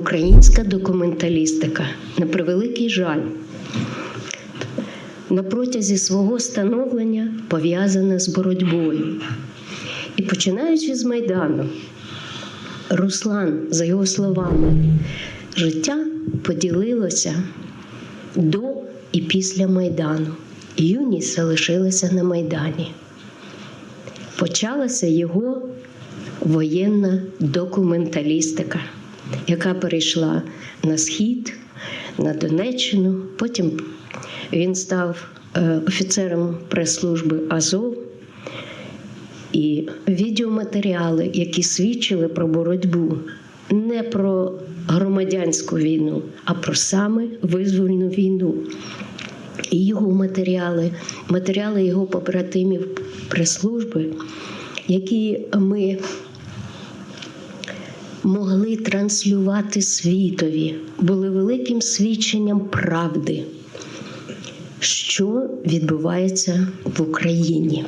українська документалістика, на превеликий жаль, на протязі свого становлення пов'язана з боротьбою. І починаючи з Майдану, Руслан, за його словами, життя поділилося до і після Майдану. Юність залишилася на Майдані. Почалася його воєнна документалістика, яка перейшла на схід, на Донеччину. Потім він став е, офіцером прес-служби Азов. І відеоматеріали, які свідчили про боротьбу не про громадянську війну, а про саме визвольну війну. І його матеріали, матеріали його побратимів прес-служби, які ми могли транслювати світові, були великим свідченням правди, що відбувається в Україні.